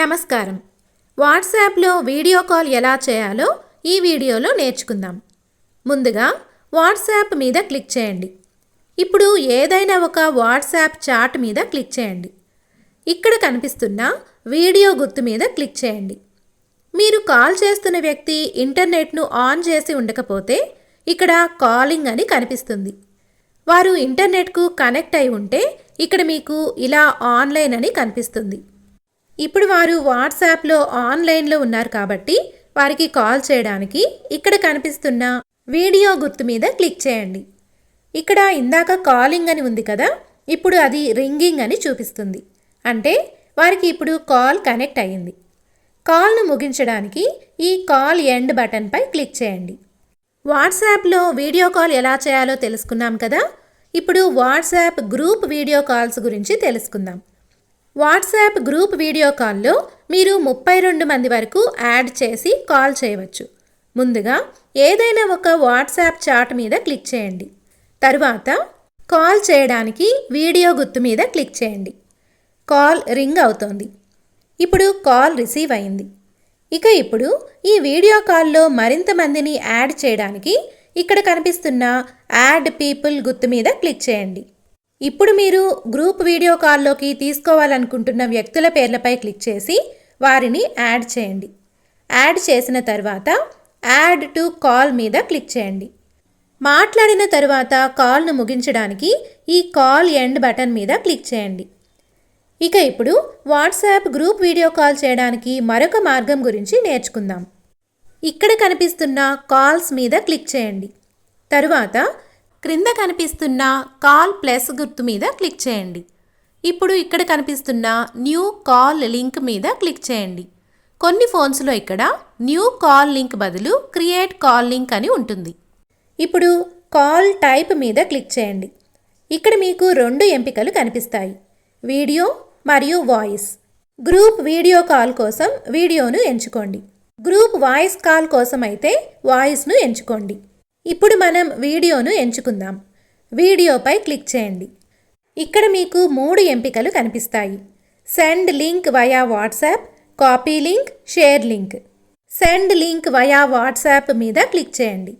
నమస్కారం. వాట్సాప్లో video call ఎలా చేయాలో ఈ వీడియోలో నేర్చుకుందాం. ముందుగా వాట్సాప్ మీద క్లిక్ చేయండి. ఇప్పుడు ఏదైనా ఒక వాట్సాప్ చాట్ మీద క్లిక్ చేయండి. ఇక్కడ కనిపిస్తున్న వీడియో గుర్తు మీద క్లిక్ చేయండి. మీరు కాల్ చేస్తున్న వ్యక్తి ఇంటర్నెట్ను ఆన్ చేసి ఉండకపోతే ఇక్కడ కాలింగ్ అని కనిపిస్తుంది. వారు ఇంటర్నెట్కు కనెక్ట్ అయి ఉంటే ఇక్కడ మీకు ఇలా ఆన్లైన్ అని కనిపిస్తుంది. ఇప్పుడు వారు వాట్సాప్లో ఆన్లైన్లో ఉన్నారు కాబట్టి వారికి కాల్ చేయడానికి ఇక్కడ కనిపిస్తున్న వీడియో గుర్తు మీద క్లిక్ చేయండి. ఇక్కడ ఇందాక కాలింగ్ అని ఉంది కదా ఇప్పుడు అది రింగింగ్ అని చూపిస్తుంది. అంటే వారికి ఇప్పుడు కాల్ కనెక్ట్ అయ్యింది. కాల్ను ముగించడానికి ఈ కాల్ ఎండ్ బటన్పై క్లిక్ చేయండి. వాట్సాప్లో వీడియో కాల్ ఎలా చేయాలో తెలుసుకున్నాం కదా ఇప్పుడు వాట్సాప్ గ్రూప్ వీడియో కాల్స్ గురించి తెలుసుకుందాం. వాట్సాప్ గ్రూప్ వీడియో కాల్లో మీరు ముప్పై రెండు మంది వరకు యాడ్ చేసి కాల్ చేయవచ్చు. ముందుగా ఏదైనా ఒక వాట్సాప్ చాట్ మీద క్లిక్ చేయండి. తరువాత కాల్ చేయడానికి వీడియో గుర్తు మీద క్లిక్ చేయండి. కాల్ రింగ్ అవుతోంది. ఇప్పుడు కాల్ రిసీవ్ అయింది. ఇక ఇప్పుడు ఈ వీడియో కాల్లో మరింత మందిని యాడ్ చేయడానికి ఇక్కడ కనిపిస్తున్న యాడ్ పీపుల్ గుర్తు మీద క్లిక్ చేయండి. ఇప్పుడు మీరు గ్రూప్ వీడియో కాల్లోకి తీసుకోవాలనుకుంటున్న వ్యక్తుల పేర్లపై క్లిక్ చేసి వారిని యాడ్ చేయండి. యాడ్ చేసిన తర్వాత యాడ్ టు కాల్ మీద క్లిక్ చేయండి. మాట్లాడిన తరువాత కాల్ను ముగించడానికి ఈ కాల్ ఎండ్ బటన్ మీద క్లిక్ చేయండి. ఇక ఇప్పుడు వాట్సాప్ గ్రూప్ వీడియో కాల్ చేయడానికి మరొక మార్గం గురించి నేర్చుకుందాం. ఇక్కడ కనిపిస్తున్న కాల్స్ మీద క్లిక్ చేయండి. తరువాత క్రింద కనిపిస్తున్న కాల్ ప్లస్ గుర్తు మీద క్లిక్ చేయండి. ఇప్పుడు ఇక్కడ కనిపిస్తున్న న్యూ కాల్ లింక్ మీద క్లిక్ చేయండి. కొన్ని ఫోన్స్లో ఇక్కడ న్యూ కాల్ లింక్ బదులు క్రియేట్ కాల్ లింక్ అని ఉంటుంది. ఇప్పుడు కాల్ టైప్ మీద క్లిక్ చేయండి. ఇక్కడ మీకు రెండు ఎంపికలు కనిపిస్తాయి. వీడియో మరియు వాయిస్. గ్రూప్ వీడియో కాల్ కోసం వీడియోను ఎంచుకోండి. గ్రూప్ వాయిస్ కాల్ కోసం అయితే వాయిస్ను ఎంచుకోండి. ఇప్పుడు మనం వీడియోను ఎంచుకుందాం. వీడియోపై క్లిక్ చేయండి. ఇక్కడ మీకు మూడు ఎంపికలు కనిపిస్తాయి. Send link via WhatsApp copy link share link. Send link via WhatsApp మీద క్లిక్ చేయండి.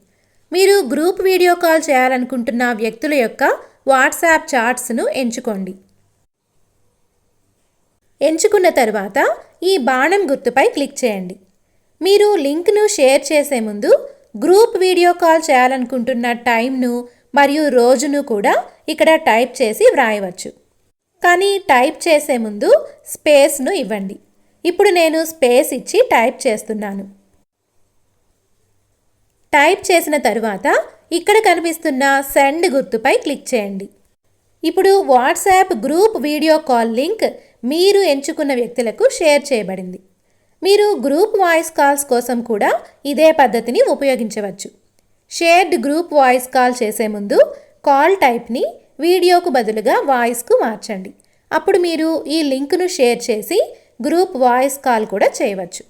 మీరు గ్రూప్ వీడియో కాల్ చేయాలనుకుంటున్న వ్యక్తుల యొక్క వాట్సాప్ చాట్స్ను ఎంచుకోండి. ఎంచుకున్న తర్వాత ఈ బాణం గుర్తుపై క్లిక్ చేయండి. మీరు లింక్ను షేర్ చేసే ముందు గ్రూప్ వీడియో కాల్ చేయాలనుకుంటున్న టైంను మరియు రోజును కూడా ఇక్కడ టైప్ చేసి వ్రాయవచ్చు. కానీ టైప్ చేసే ముందు స్పేస్ను ఇవ్వండి. ఇప్పుడు నేను స్పేస్ ఇచ్చి టైప్ చేస్తున్నాను. టైప్ చేసిన తరువాత ఇక్కడ కనిపిస్తున్న సెండ్ గుర్తుపై క్లిక్ చేయండి. ఇప్పుడు WhatsApp group video call link మీరు ఎంచుకున్న వ్యక్తులకు షేర్ చేయబడింది. మీరు గ్రూప్ వాయిస్ కాల్స్ కోసం కూడా ఇదే పద్ధతిని ఉపయోగించవచ్చు. షేర్డ్ గ్రూప్ వాయిస్ కాల్ చేసే ముందు కాల్ టైప్ని వీడియోకు బదులుగా వాయిస్కు మార్చండి. అప్పుడు మీరు ఈ లింక్ను షేర్ చేసి గ్రూప్ వాయిస్ కాల్ కూడా చేయవచ్చు.